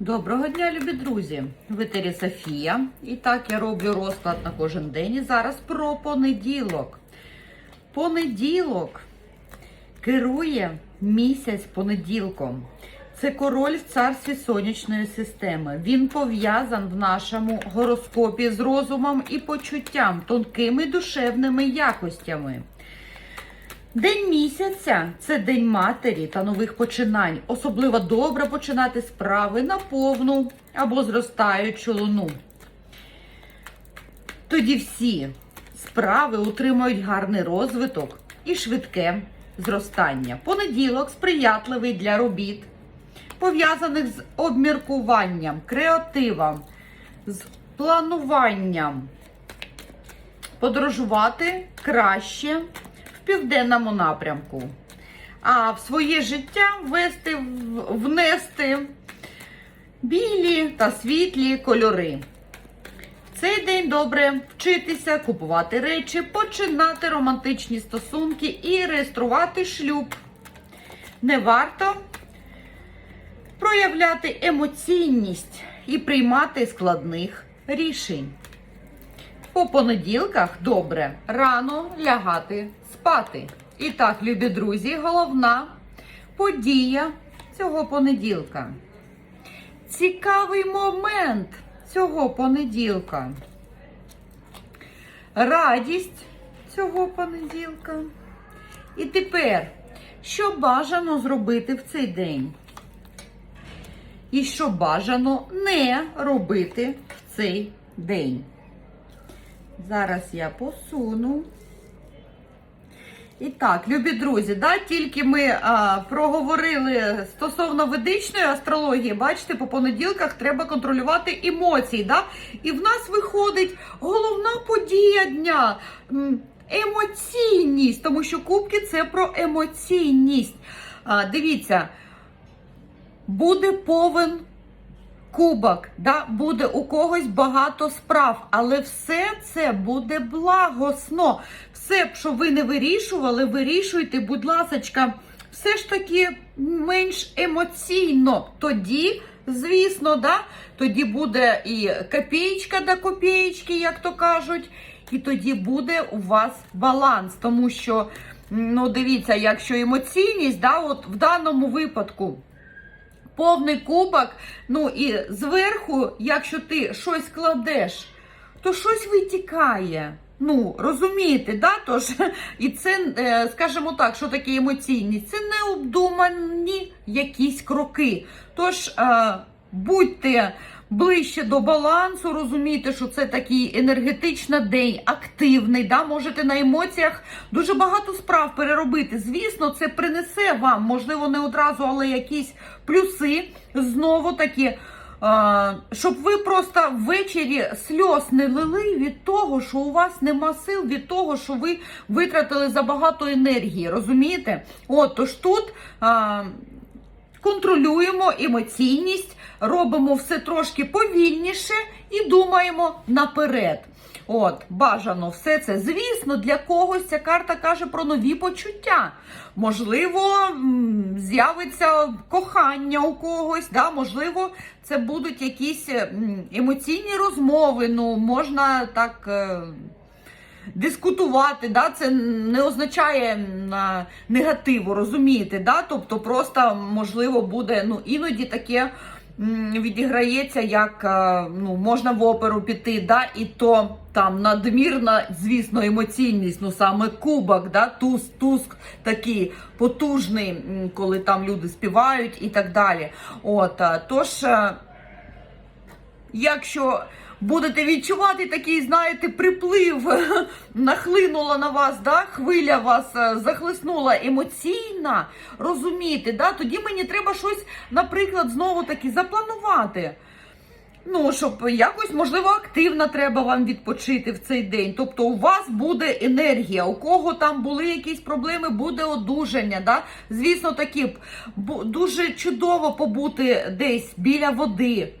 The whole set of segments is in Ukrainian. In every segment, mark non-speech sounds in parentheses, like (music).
Доброго дня, любі друзі! В етері Софія. І так я роблю розклад на кожен день. І зараз про понеділок. Понеділок керує місяць понеділком. Це король в царстві сонячної системи. Він пов'язан в нашому гороскопі з розумом і почуттям, тонкими душевними якостями. День місяця це день матері та нових починань. Особливо добре починати справи на повну або зростаючу луну. Тоді всі справи утримують гарний розвиток і швидке зростання. Понеділок сприятливий для робіт, пов'язаних з обміркуванням, креативом, з плануванням. Подорожувати краще південному напрямку, а в своє життя ввести, внести білі та світлі кольори. В цей день добре вчитися, купувати речі, починати романтичні стосунки і реєструвати шлюб. Не варто проявляти емоційність і приймати складних рішень. По понеділках добре рано лягати спати. І так, любі друзі, головна подія цього понеділка. Цікавий момент цього понеділка. Радість цього понеділка. І тепер, що бажано зробити в цей день? І що бажано не робити в цей день? Зараз я посуну. І так, любі друзі, да, тільки ми а, проговорили стосовно ведичної астрології, бачите, по понеділках треба контролювати емоції. Да? І в нас виходить головна подія дня емоційність, тому що кубки це про емоційність. А, дивіться, буде повен кубок, да, буде у когось багато справ, але все це буде благосно. Все, що ви не вирішували, вирішуйте, будь ласочка, все ж таки менш емоційно. Тоді, звісно, да, тоді буде і копієчка до копієчки, як то кажуть, і тоді буде у вас баланс, тому що, ну, дивіться, якщо емоційність, да, от в даному випадку повний кубок. Ну і зверху, якщо ти щось кладеш, то щось витікає. Ну, розумієте, да? Тож, і це, е, скажімо так, що таке емоційність? Це необдумані якісь кроки. Тож, е, будьте ближче до балансу, розумійте, що це такий енергетичний день, активний. Да? Можете на емоціях дуже багато справ переробити. Звісно, це принесе вам, можливо, не одразу, але якісь плюси. Знову таки. Щоб ви просто ввечері сльоз не лили від того, що у вас нема сил, від того, що ви витратили забагато енергії. Розумієте? От, тож тут а, контролюємо емоційність, робимо все трошки повільніше і думаємо наперед. От, бажано все це. Звісно, для когось ця карта каже про нові почуття. Можливо, з'явиться кохання у когось, да? можливо, це будуть якісь емоційні розмови. Ну, можна так. е, Дискутувати, да, це не означає на негативу, розумієте? Да? Тобто, просто можливо буде ну, іноді таке відіграється, як е, ну, можна в оперу піти, да, і то там надмірна, звісно, емоційність, ну саме кубок, да, туз, туск такий потужний, коли там люди співають і так далі. От, е, тож. е, Якщо будете відчувати такий, знаєте, приплив, (laughs) нахлинула на вас, да, хвиля вас е, захлиснула емоційна, розумієте, да, тоді мені треба щось, наприклад, знову таки запланувати. Ну, щоб якось, можливо, активно треба вам відпочити в цей день. Тобто у вас буде енергія, у кого там були якісь проблеми, буде одужання. Да? Звісно, такі дуже чудово побути десь біля води.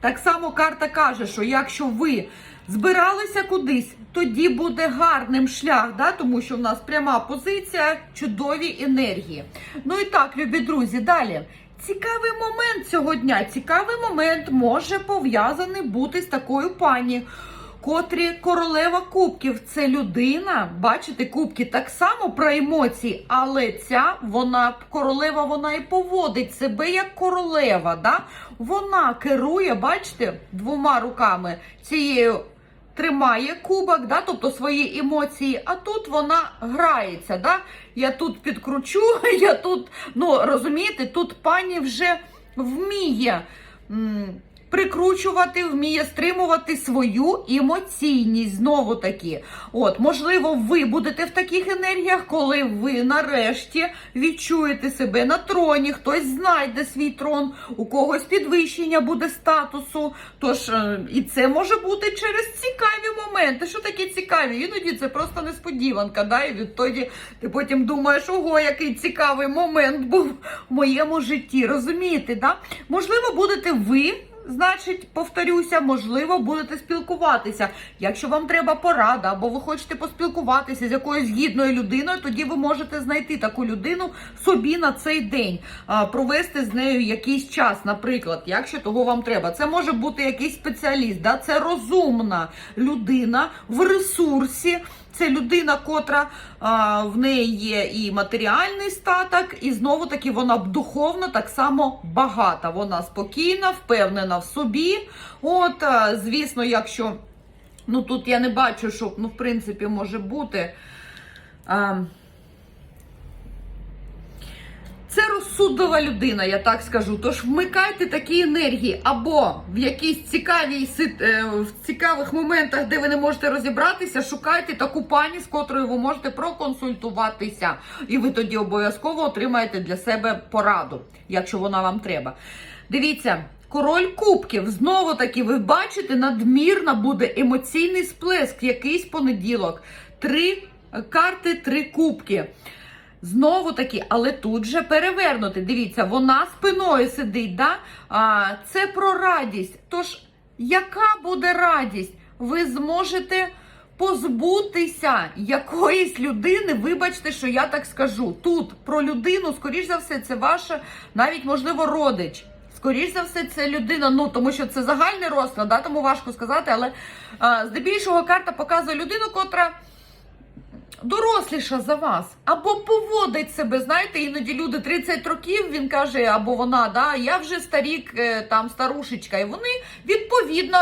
Так само карта каже, що якщо ви збиралися кудись, тоді буде гарним шлях, да? тому що в нас пряма позиція, чудові енергії. Ну і так, любі друзі, далі. цікавий момент цього дня. Цікавий момент може пов'язаний бути з такою пані. Котрі королева кубків це людина, бачите, кубки так само про емоції, але ця вона королева, вона і поводить себе як королева. Да? Вона керує, бачите, двома руками цією тримає кубок, да, тобто свої емоції, а тут вона грається. Да? Я тут підкручу, (laughs) я тут, ну розумієте, тут пані вже вміє. Прикручувати, вміє стримувати свою емоційність знову таки. От, можливо, ви будете в таких енергіях, коли ви нарешті відчуєте себе на троні, хтось знайде свій трон, у когось підвищення буде статусу. Тож е, і це може бути через цікаві моменти. Що таке цікаві? Іноді це просто несподіванка. Да? І відтоді ти потім думаєш, ого, який цікавий момент був в моєму житті. Розумієте, да? Можливо, будете ви. Значить, повторюся, можливо, будете спілкуватися. Якщо вам треба порада, або ви хочете поспілкуватися з якоюсь гідною людиною, тоді ви можете знайти таку людину собі на цей день, провести з нею якийсь час, наприклад, якщо того вам треба. Це може бути якийсь спеціаліст, да? це розумна людина в ресурсі. Це людина, котра а, в неї є і матеріальний статок, і знову таки вона духовно так само багата. Вона спокійна, впевнена в собі. От, а, звісно, якщо ну тут я не бачу, що ну, в принципі може бути. А, це розсудлива людина, я так скажу. Тож вмикайте такі енергії або в якійсь цікавій е, в цікавих моментах, де ви не можете розібратися, шукайте таку пані, з котрою ви можете проконсультуватися. І ви тоді обов'язково отримаєте для себе пораду, якщо вона вам треба. Дивіться. Король кубків, знову таки, ви бачите, надмірно буде емоційний сплеск, якийсь понеділок. Три карти, три кубки. Знову таки, але тут же перевернути. Дивіться, вона спиною сидить. Да? А, це про радість. Тож, яка буде радість? Ви зможете позбутися якоїсь людини. Вибачте, що я так скажу. Тут про людину, скоріш за все, це ваша, навіть можливо, родич. Скоріш за все, це людина, ну тому що це загальний розклад, да, тому важко сказати, але а, здебільшого карта показує людину, котра доросліша за вас, або поводить себе. Знаєте, іноді люди 30 років він каже, або вона, да, я вже старік, е, там старушечка, і вони відповідно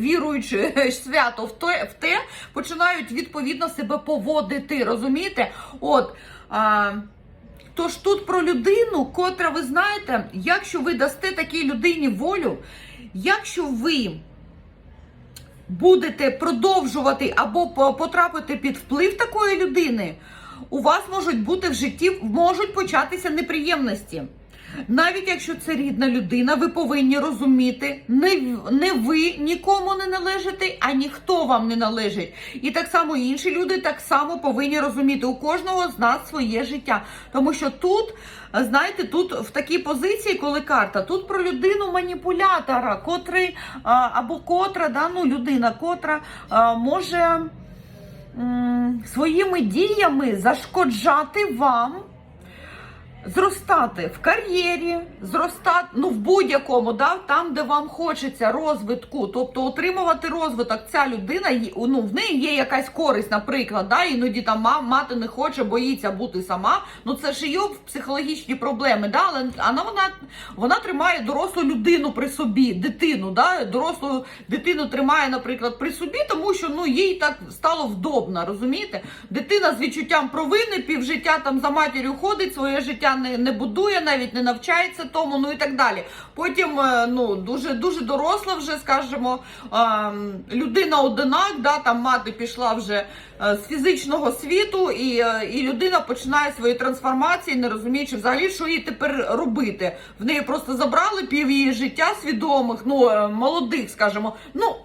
віруючи е, свято в те, в те, починають відповідно себе поводити. Розумієте? От. А, Тож тут про людину, котра ви знаєте, якщо ви дасте такій людині волю, якщо ви будете продовжувати або по- потрапити під вплив такої людини, у вас можуть бути в житті, можуть початися неприємності. Навіть якщо це рідна людина, ви повинні розуміти, не, не ви нікому не належите, а ніхто вам не належить. І так само інші люди так само повинні розуміти. У кожного з нас своє життя. Тому що тут, знаєте, тут в такій позиції, коли карта, тут про людину маніпулятора, котрий або котра, да, ну, людина, котра може своїми діями зашкоджати вам зростати в кар'єрі, зростати ну в будь-якому, да, там, де вам хочеться розвитку, тобто отримувати розвиток, ця людина ну, в неї є якась користь, наприклад, да, іноді там ма- мати не хоче, боїться бути сама. Ну це ж її психологічні проблеми, да, але вона, вона, вона тримає дорослу людину при собі, дитину, да, дорослу дитину тримає, наприклад, при собі, тому що ну їй так стало вдобно, розумієте? Дитина з відчуттям провини, півжиття там за матір'ю ходить, своє життя не, не будує, навіть не навчається тому, ну і так далі. Потім е, ну дуже дуже доросла вже, скажімо, ем, людина одинак, да, там мати пішла вже е, з фізичного світу, і, е, і людина починає свої трансформації, не розуміючи взагалі, що їй тепер робити. В неї просто забрали пів її життя свідомих, ну е, молодих, скажімо. ну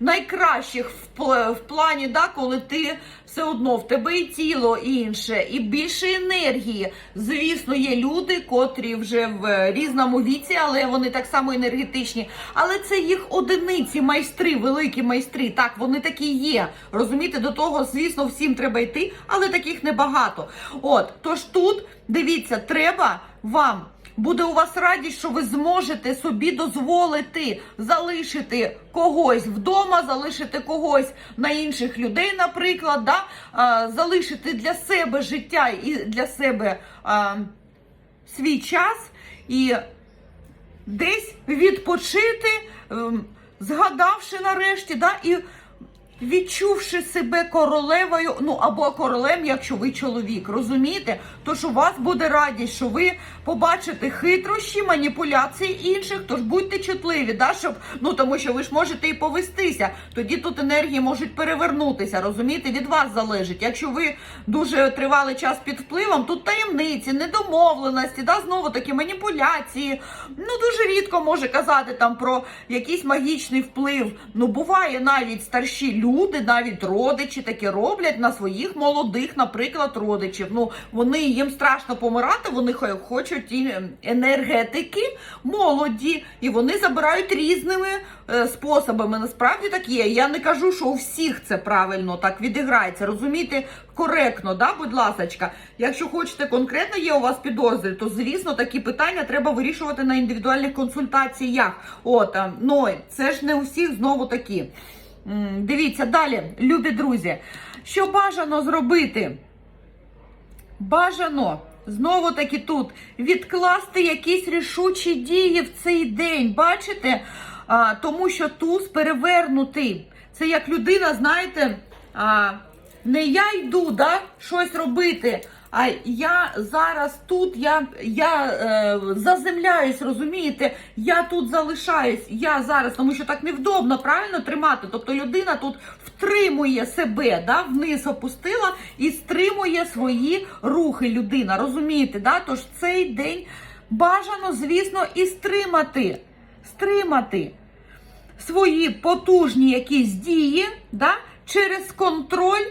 найкращих в, в плані, да, коли ти все одно в тебе і тіло інше, і більше енергії. Звісно, є люди, котрі вже в різному віці, але вони так само енергетичні. Але це їх одиниці, майстри, великі майстри. Так, вони такі є. Розумієте, до того, звісно, всім треба йти, але таких небагато. От, тож тут дивіться, треба вам буде у вас радість, що ви зможете собі дозволити залишити когось вдома, залишити когось на інших людей, наприклад, да? а, залишити для себе життя і для себе а, свій час і десь відпочити, ем, згадавши нарешті, да, і відчувши себе королевою, ну або королем, якщо ви чоловік, розумієте? Тож у вас буде радість, що ви побачите хитрощі, маніпуляції інших, тож будьте чутливі, да, щоб, ну тому що ви ж можете і повестися. Тоді тут енергії можуть перевернутися, розумієте, від вас залежить. Якщо ви дуже тривалий час під впливом, тут таємниці, недомовленості, да, знову такі маніпуляції. Ну дуже рідко може казати там про якийсь магічний вплив. Ну буває навіть старші люди, навіть родичі таке роблять на своїх молодих, наприклад, родичів. Ну вони їм страшно помирати, вони хо- хочуть і енергетики молоді, і вони забирають різними е, способами. Насправді так є. Я не кажу, що у всіх це правильно так відіграється. Розумієте, коректно, да, будь ласочка. Якщо хочете конкретно є у вас підозри, то звісно такі питання треба вирішувати на індивідуальних консультаціях. От, ну це ж не у всіх знову такі. Дивіться далі, любі друзі, що бажано зробити? Бажано знову таки тут відкласти якісь рішучі дії в цей день. Бачите? А, тому що туз перевернутий. Це як людина, знаєте, а, не я йду да, щось робити. А я зараз тут, я, я е, заземляюсь, розумієте? Я тут залишаюсь, я зараз, тому що так невдобно правильно тримати. Тобто людина тут втримує себе, да, вниз опустила і стримує свої рухи. Людина, розумієте? Да? Тож цей день бажано, звісно, і стримати. Стримати свої потужні якісь дії да, через контроль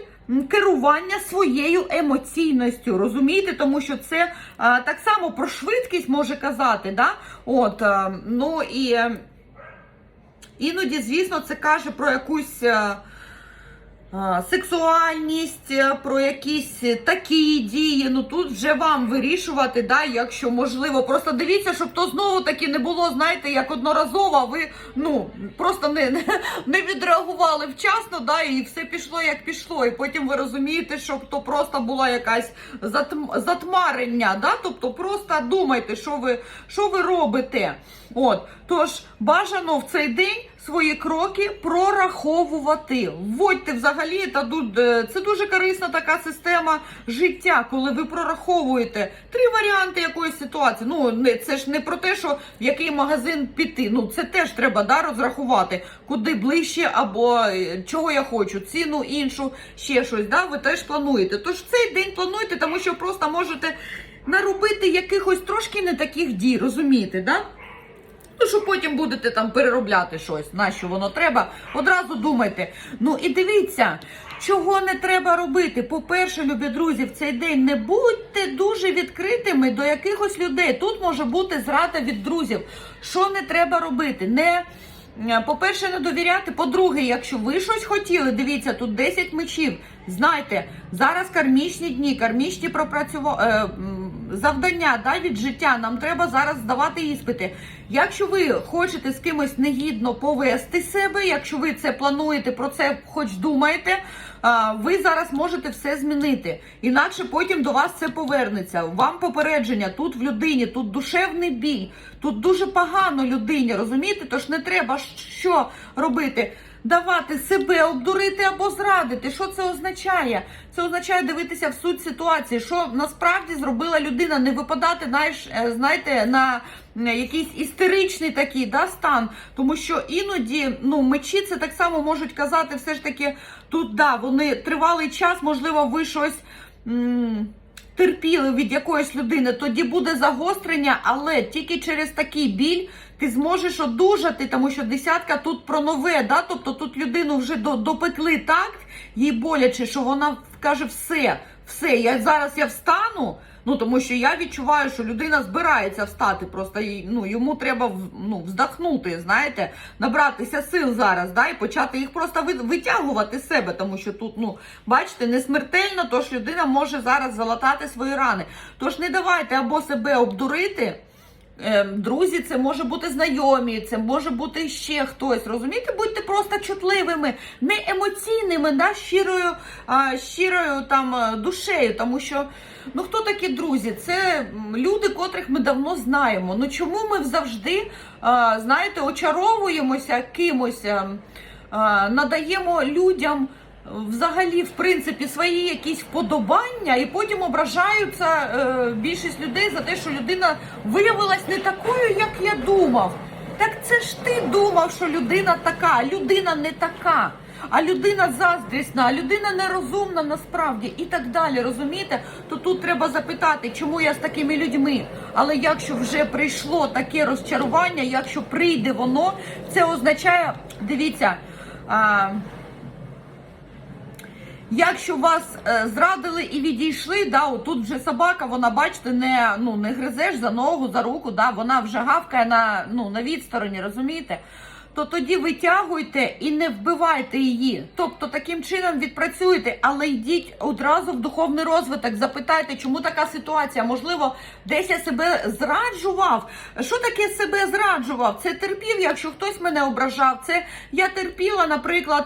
керування своєю емоційністю. Розумієте, тому що це а, так само про швидкість може казати. Да? От, а, ну і е, іноді, звісно, це каже про якусь. е, а, Сексуальність, е, про якісь такі дії. Ну тут вже вам вирішувати, да, якщо можливо. Просто дивіться, щоб то знову таки не було, знаєте, як одноразово, ви ну просто не, не, не відреагували вчасно, да, і все пішло як пішло. І потім ви розумієте, що то просто була якась затм, затмарення. Да? Тобто просто думайте, що ви, що ви робите. От, тож бажано в цей день свої кроки прораховувати. Вводьте взагалі, та е, це дуже корисна така система життя, коли ви прораховуєте три варіанти якоїсь ситуації. Ну це ж не про те, що в який магазин піти. Ну це теж треба да, розрахувати, куди ближче або е, чого я хочу, ціну іншу, ще щось. Да, ви теж плануєте. Тож цей день плануйте, тому що просто можете наробити якихось трошки не таких дій, розумієте, да? Ну, що потім будете там переробляти щось, на що воно треба, одразу думайте. Ну і дивіться, чого не треба робити. По-перше, любі друзі, в цей день не будьте дуже відкритими до якихось людей. Тут може бути зрада від друзів. Що не треба робити? Не е, по-перше, не довіряти. По-друге, якщо ви щось хотіли, дивіться, тут 10 мечів. Знайте, зараз кармічні дні, кармічні пропрацюва... завдання да, від життя. Нам треба зараз здавати іспити. Якщо ви хочете з кимось негідно повести себе, якщо ви це плануєте, про це хоч думаєте, ви зараз можете все змінити. Інакше потім до вас це повернеться. Вам попередження тут в людині, тут душевний біль, тут дуже погано людині, розумієте? Тож не треба що робити. Давати себе обдурити або зрадити. Що це означає? Це означає дивитися в суть ситуації, що насправді зробила людина, не випадати, е, знаєте, на е, якийсь істеричний такий да, стан. Тому що іноді ну, мечі це так само можуть казати, все ж таки, тут да, вони тривалий час, можливо, ви щось. терпіли від якоїсь людини, тоді буде загострення, але тільки через такий біль ти зможеш одужати, тому що десятка тут про нове, да? тобто тут людину вже до, допекли так, їй боляче, що вона каже, все, все, я зараз я встану. Ну тому що я відчуваю, що людина збирається встати. Просто ну, йому треба ну, вздохнути, знаєте, набратися сил зараз, да, і почати їх просто витягувати з себе, тому що тут, ну, бачите, не смертельно, тож людина може зараз залатати свої рани. Тож не давайте або себе обдурити. Е, друзі, це може бути знайомі, це може бути ще хтось. Розумієте, будьте просто чутливими, не емоційними, да, щирою, а, щирою там е, душею, тому що. Ну, хто такі друзі? Це люди, котрих ми давно знаємо. Ну чому ми завжди, а, знаєте, очаровуємося кимось, а, а, надаємо людям взагалі, в принципі, свої якісь вподобання, і потім ображаються е, більшість людей за те, що людина виявилась не такою, як я думав. Так це ж ти думав, що людина така, а людина не така. А людина заздрісна, а людина нерозумна насправді і так далі. Розумієте? То тут треба запитати, чому я з такими людьми. Але якщо вже прийшло таке розчарування, якщо прийде воно, це означає, дивіться. А, Якщо вас е, зрадили і відійшли, да, тут вже собака, вона, бачите, не, ну, не гризеш за ногу, за руку, да, вона вже гавкає на, ну, на відстороні, розумієте? То тоді витягуйте і не вбивайте її. Тобто таким чином відпрацюйте, але йдіть одразу в духовний розвиток. Запитайте, чому така ситуація? Можливо, десь я себе зраджував. Що таке себе зраджував? Це терпів, якщо хтось мене ображав. Це я терпіла, наприклад,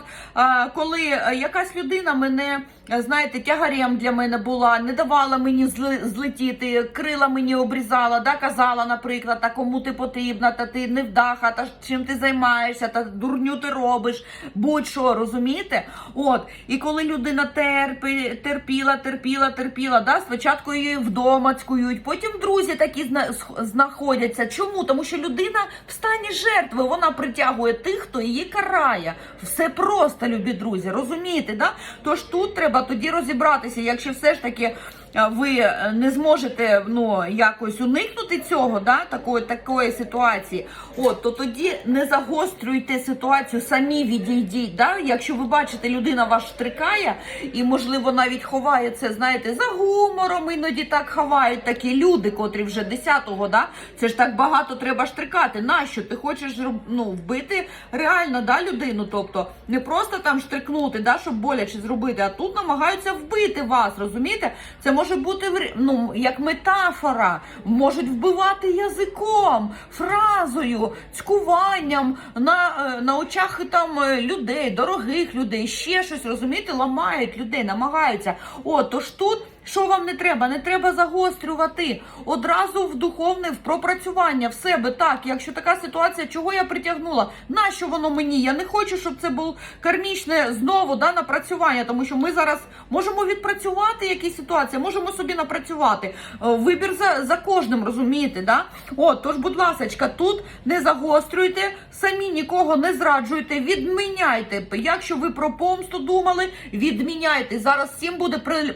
коли е, якась людина мене. Е, Знаєте, тягарем для мене була, не давала мені злетіти, крила мені обрізала, да, казала, наприклад, та кому ти потрібна, та ти невдаха, та чим ти займаєшся, та дурню ти робиш, будь-що, розумієте? От, і коли людина терпи, терпіла, терпіла, терпіла, да, спочатку її вдома цькують, потім друзі такі зна- знаходяться. Чому? Тому що людина в стані жертви, вона притягує тих, хто її карає. Все просто, любі друзі, розумієте, да? Тож тут треба тоді розібратися, якщо все ж таки ви е, не зможете ну якось уникнути цього, да, такої такої ситуації. От то тоді не загострюйте ситуацію, самі відійдіть. Да? Якщо ви бачите, людина вас штрикає і, можливо, навіть ховає це, знаєте, за гумором, іноді так ховають такі люди, котрі вже 10-го, да? це ж так багато треба штрикати. Нащо? Ти хочеш ну, вбити реально да, людину? Тобто не просто там штрикнути, да, щоб боляче зробити, а тут намагаються вбити вас, розумієте? Це може бути в ну, як метафора, можуть вбивати язиком, фразою, цькуванням на, е, на очах там е, людей, дорогих людей, ще щось, розумієте, ламають людей, намагаються. О, тож тут. Що вам не треба? Не треба загострювати одразу в духовне в пропрацювання в себе. Так, якщо така ситуація, чого я притягнула? Нащо воно мені? Я не хочу, щоб це було кармічне знову да, напрацювання, тому що ми зараз можемо відпрацювати якісь ситуації, можемо собі напрацювати. Е, Вибір за, за кожним, розумієте, да? От, тож, будь ласка, тут не загострюйте, самі нікого не зраджуйте, відміняйте. Якщо ви про помсту думали, відміняйте. Зараз всім буде при-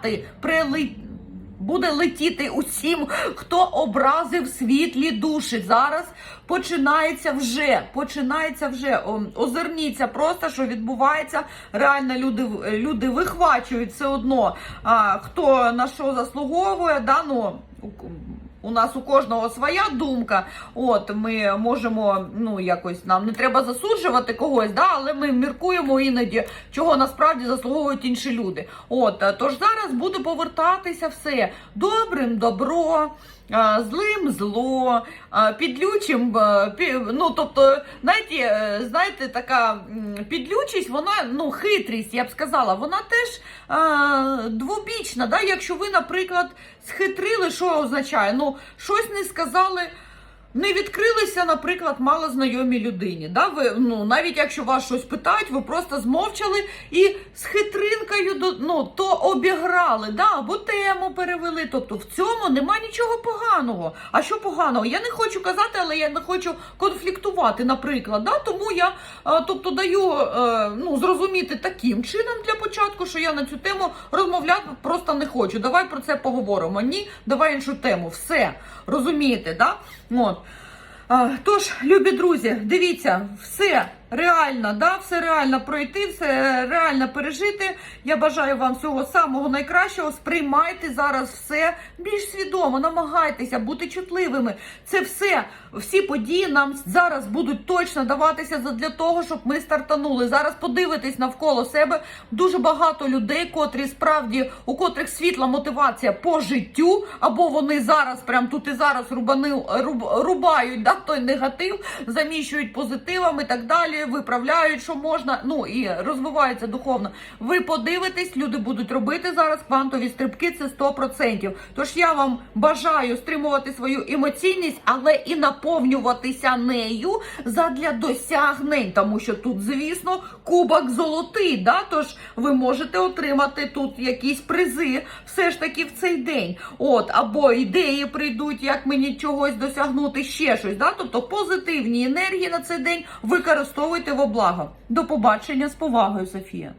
прилітати, прили... буде летіти усім, хто образив світлі душі. Зараз починається вже. Починається вже. Озирніться просто, що відбувається. Реально люди, люди вихвачують все одно. А, хто на що заслуговує, да, ну, у нас у кожного своя думка. От ми можемо, ну якось нам не треба засуджувати когось, да, але ми міркуємо іноді, чого насправді заслуговують інші люди. От е, тож зараз буде повертатися все добрим добро. Злим зло, підлючим, ну тобто, знаєте, е, знаєте, така підлючість, вона ну хитрість, я б сказала, вона теж а, двобічна. Да? Якщо ви, наприклад, схитрили, що означає? Ну, щось не сказали. Не відкрилися, наприклад, малознайомій людині. Да? Ви, ну, навіть якщо вас щось питають, ви просто змовчали і з хитринкою до, ну, то обіграли, да? або тему перевели. Тобто в цьому нема нічого поганого. А що поганого? Я не хочу казати, але я не хочу конфліктувати, наприклад. Да? Тому я е, тобто, даю е, ну, зрозуміти таким чином для початку, що я на цю тему розмовляти просто не хочу. Давай про це поговоримо. Ні, давай іншу тему. Все. Розумієте, да? От. Тож, любі друзі, дивіться, все реально, да, все реально пройти, все реально пережити. Я бажаю вам всього самого найкращого. Сприймайте зараз все більш свідомо, намагайтеся бути чутливими. Це все, всі події нам зараз будуть точно даватися для того, щоб ми стартанули. Зараз подивитесь навколо себе дуже багато людей, котрі справді у котрих світла мотивація по життю, або вони зараз, прям тут і зараз рубани, руб, рубають да, той негатив, заміщують позитивом і так далі, виправляють, що можна. Ну і розвиваються духовно. Ви подивитесь, люди будуть робити зараз квантові стрибки. Це 100%. Тож я вам бажаю стримувати свою емоційність, але і наповнюватися нею задля досягнень, тому що тут, звісно, кубок золотий. Да? Тож ви можете отримати тут якісь призи все ж таки в цей день. От, або ідеї прийдуть, як мені чогось досягнути, ще щось. Да? Тобто позитивні енергії на цей день використовуйте во благо. До побачення з повагою, Софія.